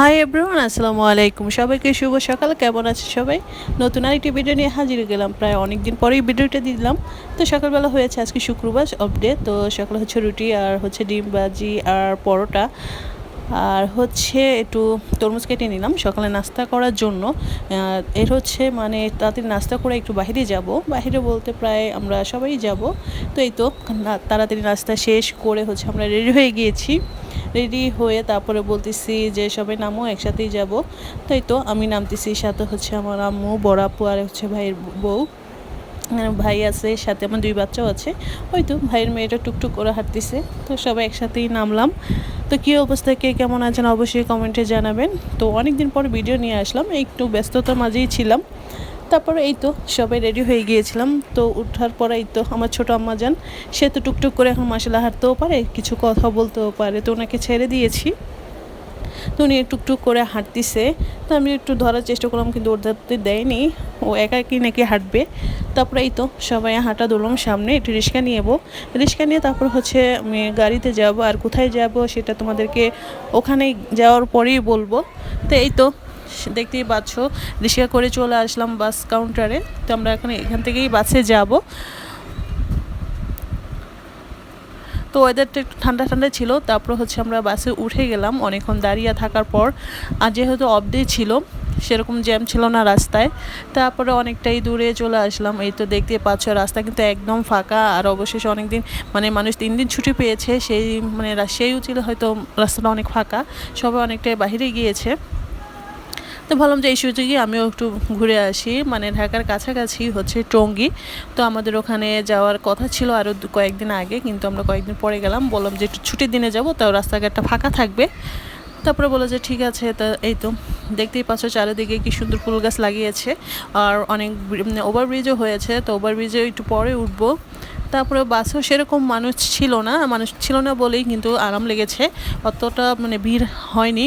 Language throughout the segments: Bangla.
হাই এভরিওয়ান আসসালামু আলাইকুম। সবাইকে শুভ সকাল। কেমন আছে সবাই? নতুন আরেকটি ভিডিও নিয়ে হাজির গেলাম। প্রায় অনেক দিন পরেই ভিডিওটা দিলাম। তো সকালবেলা হয়েছে আজকে শুক্রবার আপডে তো সকালে হচ্ছে রুটি আর হচ্ছে ডিম ভাজি আর পরোটা। আর হচ্ছে একটু তরমুজ কেটে নিলাম। সকালে নাস্তা করার জন্য। এর হচ্ছে মানে তাড়াতাড়ি নাস্তা করে একটু বাইরে যাব। বাইরে বলতে প্রায় আমরা সবাই যাব। তো এই তো তাড়াতাড়ি নাস্তা শেষ করে হচ্ছে আমরা রেডি হয়ে গিয়েছি। রেডি হয়ে তারপরে বলতেছি যে সবাই নামো, একসাথেই যাব। তাই তো আমি নামতেছি, সাথে হচ্ছে আমার আম্মু, বড় আপু আর হচ্ছে ভাইয়ের বউ। ভাই আছে, সাথে আমার দুই বাচ্চাও আছে। ওই তো ভাইয়ের মেয়েটা টুকটুক করে হাঁটতেছে। তো সবাই একসাথেই নামলাম। তো কী অবস্থা, কে কেমন আছেন অবশ্যই কমেন্টে জানাবেন। তো অনেক দিন পর ভিডিও নিয়ে আসলাম, একটু ব্যস্ততার মাঝেই ছিলাম। তারপরে এই তো সবাই রেডি হয়ে গিয়েছিলাম। তো ওঠার পরে এই তো আমার ছোটো আম্মা যান, সে তো টুকটুক করে এখন মাসালা হাঁটতেও পারে, কিছু কথা বলতেও পারে। তো ওনাকে ছেড়ে দিয়েছি। তো উনি টুকটুক করে হাঁটতিছে। তো আমি একটু ধরার চেষ্টা করলাম, কিন্তু ওর ধরতে দেয়নি। ও একা কি নাকি হাঁটবে। তারপরে এই তো সবাই হাঁটা ধরলাম সামনে, একটু রিক্সা নিয়ে যাব রিক্সা নিয়ে তারপর হচ্ছে আমি গাড়িতে যাব, আর কোথায় যাব সেটা তোমাদেরকে ওখানে যাওয়ার পরেই বলব। তো এই তো দেখতেই পাচ্ছ, রিক্সা করে চলে আসলাম বাস কাউন্টারে তো আমরা এখন এখান থেকেই বাসে যাব। তো ওয়েদারটা একটু ঠান্ডা ঠান্ডা ছিল, তারপর হচ্ছে আমরা বাসে উঠে গেলাম। অনেকক্ষণ দাঁড়িয়ে থাকার পর, আর যেহেতু অফ ডে ছিল, সেরকম জ্যাম ছিল না রাস্তায়। তারপরে অনেকটাই দূরে চলে আসলাম। এই তো দেখতে পাচ্ছ, রাস্তা কিন্তু একদম ফাঁকা। আর অবশেষে অনেক দিন মানে মানুষ তিন দিন ছুটি পেয়েছে, সেই মানে সেইও ছিল হয়তো রাস্তাটা অনেক ফাঁকা। সবাই অনেকটাই বাইরে গিয়েছে। তো ভাবলাম যে এই সুযোগে আমিও একটু ঘুরে আসি। মানে ঢাকার কাছাকাছি হচ্ছে টঙ্গী। তো আমাদের ওখানে যাওয়ার কথা ছিল আরও কয়েকদিন আগে, কিন্তু আমরা কয়েকদিন পরে গেলাম। বললাম যে একটু ছুটির দিনে যাব, তাও রাস্তাঘাটটা ফাঁকা থাকবে। তারপরে বলে যে ঠিক আছে, তা এই তো দেখতেই পাচ্ছ চারিদিকে কি সুন্দর ফুল গাছ লাগিয়েছে। আর অনেক ওভারব্রিজও হয়েছে, তো ওভারব্রিজে একটু পরে উঠবো। তারপরে বাসেও সেরকম মানুষ ছিল না, মানুষ ছিল না বলেই কিন্তু আরাম লেগেছে। অতটা মানে ভিড় হয়নি।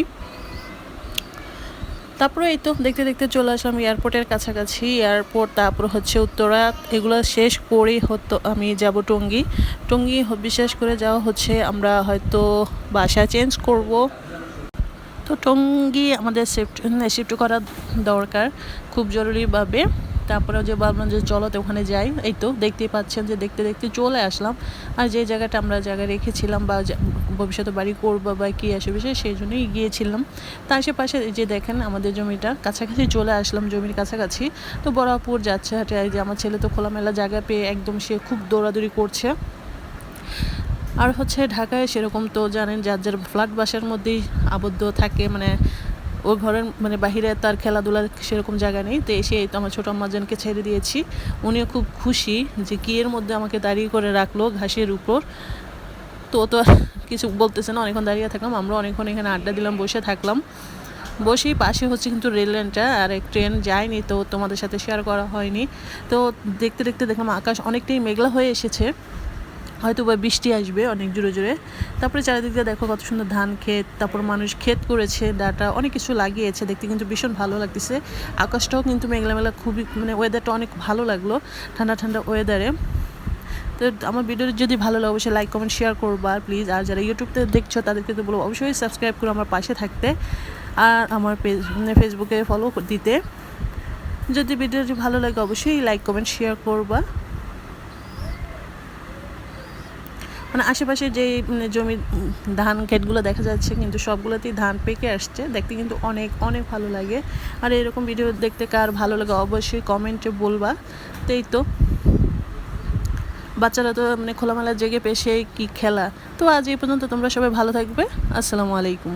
তারপরে এই তো দেখতে দেখতে চলে আসলাম এয়ারপোর্টের কাছাকাছি। এয়ারপোর্ট, তারপর হচ্ছে উত্তরা। এগুলো শেষ করেই হতো আমি যাব টঙ্গি। টঙ্গি বিশেষ করে যাওয়া হচ্ছে আমরা হয়তো বাসা চেঞ্জ করব। তো টঙ্গি আমাদের শিফট শিফট করা দরকার খুব জরুরিভাবে। তারপরে যে ভাবলাম যে চলো তো ওখানে যাই। এই তো দেখতেই পাচ্ছেন যে দেখতে দেখতে চলে আসলাম। আর যে জায়গাটা আমরা জায়গায় রেখেছিলাম বা ভবিষ্যতে বাড়ি করব বা কী আসে বিষয়, সেই জন্যই গিয়েছিলাম। তার আশেপাশে যে দেখেন আমাদের জমিটা, কাছাকাছি চলে আসলাম জমির কাছাকাছি। তো বরাপুর যাচ্ছে হাটে। যে আমার ছেলে তো খোলামেলা জায়গা পেয়ে একদম সে খুব দৌড়াদৌড়ি করছে। আর হচ্ছে ঢাকায় সেরকম তো জানেন যার যার ফ্ল্যাট বাসার মধ্যেই আবদ্ধ থাকে মানে ওই ঘরের মানে বাহিরে তার খেলাধুলার সেরকম জায়গা নেই, তো এসে তো আমার ছোটো আম্মাজানকে ছেড়ে দিয়েছি, উনিও খুব খুশি যে কি এর মধ্যে আমাকে দাঁড়িয়ে করে রাখল ঘাসের উপর। তো তো কিছু বলতেছে না, অনেকক্ষণ দাঁড়িয়ে থাকলাম, আমরা অনেকক্ষণ এখানে আড্ডা দিলাম, বসে থাকলাম। বসেই পাশে হচ্ছে কিন্তু রেল লাইনটা, আর এক ট্রেন যায়নি, তো তোমাদের সাথে শেয়ার করা হয়নি। তো দেখতে দেখতে দেখলাম আকাশ অনেকটাই মেঘলা হয়ে এসেছে। হয়তো বা বৃষ্টি আসবে অনেক জোরে জোরে। তারপরে চারিদিক দিয়ে দেখো কত সুন্দর ধান ক্ষেত, তারপর মানুষ ক্ষেত করেছে, ডাটা, অনেক কিছু লাগিয়েছে। দেখতে কিন্তু ভীষণ ভালো লাগতেছে। আকাশটাও কিন্তু মেঘলা মেঘলা, খুবই মানে ওয়েদারটা অনেক ভালো লাগল ঠান্ডা ঠান্ডা ওয়েদারে তো আমার ভিডিও যদি ভালো লাগে, অবশ্যই লাইক কমেন্ট শেয়ার করবা প্লিজ আর যারা ইউটিউবতে দেখছ, তাদেরকে তো বলব অবশ্যই সাবস্ক্রাইব করে আমার পাশে থাকতে। আর আমার পেজ ফেসবুকে ফলো দিতে। যদি ভিডিওটি ভালো লাগে, অবশ্যই লাইক কমেন্ট শেয়ার করবা। মানে আশেপাশে যে মানে জমি, ধান ক্ষেতগুলো দেখা যাচ্ছে, কিন্তু সবগুলোতেই ধান পেকে আসছে। দেখতে কিন্তু অনেক অনেক ভালো লাগে। আর এরকম ভিডিও দেখতে কার ভালো লাগে অবশ্যই কমেন্টে বলবা। তেই তো। বাচ্চারা তো মানে খোলামেলা জেগে পেশে কি খেলা। তো আজ এই পর্যন্ত তোমরা সবাই ভালো থাকবে। আসসালামু আলাইকুম।